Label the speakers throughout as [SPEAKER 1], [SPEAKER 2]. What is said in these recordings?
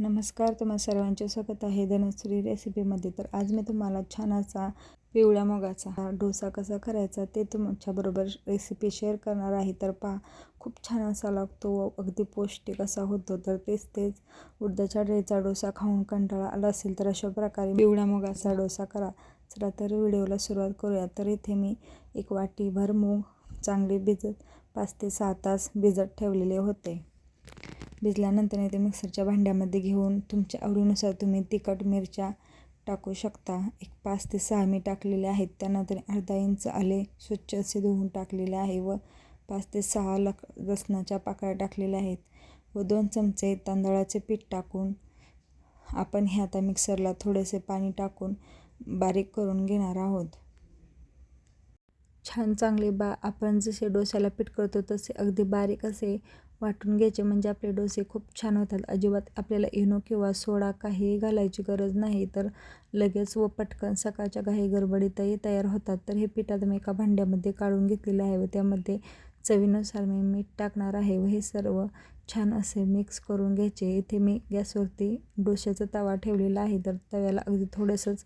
[SPEAKER 1] नमस्कार तुम्हाला सर्वांचे स्वागत आहे धनश्री रेसिपीमध्ये तर आज मी तुम्हाला छान असा पिवळ्या मुगाचा डोसा कसा करायचा ते तुमच्याबरोबर रेसिपी शेअर करणार आहे. तर पहा खूप छान असा लागतो व अगदी पौष्टिक असा होतो. तर तेच तेच उडदाच्या डाळीचा डोसा खाऊन कंटाळा आला असेल तर अशा प्रकारे पिवळ्या मुगाचा डोसा करा. चला तर व्हिडिओला सुरुवात करूया. तर इथे मी एक वाटीभर मूग चांगली भिजत पाच ते सहा तास भिजत ठेवलेले होते. भिजल्यानंतर ते मिक्सरच्या भांड्यामध्ये घेऊन तुमच्या आवडीनुसार तुम्ही तिखट मिरच्या टाकू शकता. एक पाच ते सहा मी टाकलेले आहेत. त्यानंतर अर्धा इंच आले स्वच्छ असे धुवून टाकलेले आहे व पाच ते सहा लक लसणाच्या पाकळ्या टाकलेल्या आहेत व दोन चमचे तांदळाचे पीठ टाकून आपण हे आता मिक्सरला थोडेसे पाणी टाकून बारीक करून घेणार आहोत. छान चांगले बा आपण जसे डोस्याला पीठ करतो तसे अगदी बारीक असे वाटून घ्यायचे. म्हणजे आपले डोसे खूप छान होतात. अजिबात आपल्याला इनो किंवा सोडा काही घालायची गरज नाही. तर लगेच व पटकन सकाळच्या घाई गडबडीतही तयार होतात. तर हे पिठात मी एका भांड्यामध्ये काढून घेतलेलं आहे व त्यामध्ये चवीनुसार मी मीठ टाकणार आहे व हे सर्व छान असे मिक्स करून घ्यायचे. इथे मी गॅसवरती डोश्याचा तवा ठेवलेला आहे. तर तव्याला अगदी थोडंसंच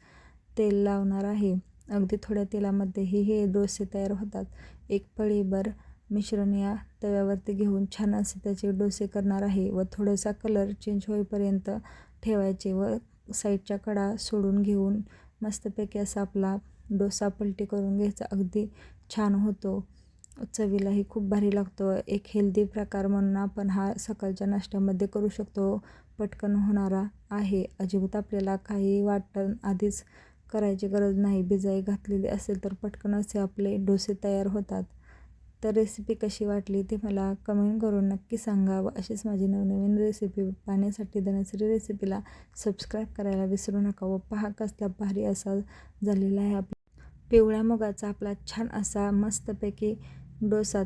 [SPEAKER 1] तेल लावणार आहे. अगदी थोड्या तेलामध्येही हे डोसे तयार होतात. एक पळीभर मिश्रण या तव्यावरती घेऊन छान असे त्याचे डोसे करणार आहे व थोडासा कलर चेंज होईपर्यंत ठेवायचे व साईडच्या कडा सोडून घेऊन मस्तपैकी असा आपला डोसा पलटी करून घ्यायचा. अगदी छान होतो. चवीलाही खूप भारी लागतो. एक हेल्दी प्रकार म्हणून आपण हा सकाळच्या नाश्त्यामध्ये करू शकतो. पटकन होणारा आहे. अजिबात आपल्याला काही वाटण आधीच करायची गरज नाही. भिजाई घातलेली असेल तर पटकन असे आपले डोसे तयार होतात. तर रेसिपी कशी वाटली ते मला कमेंट करून नक्की सांगा व अशीच माझी नवनवीन रेसिपी पाहण्यासाठी धनश्री रेसिपीला सबस्क्राईब करायला विसरू नका व पहा कसला भारी असा झालेला आहे आपला. पिवळ्या मुगाचा आपला छान असा मस्तपैकी डोसा.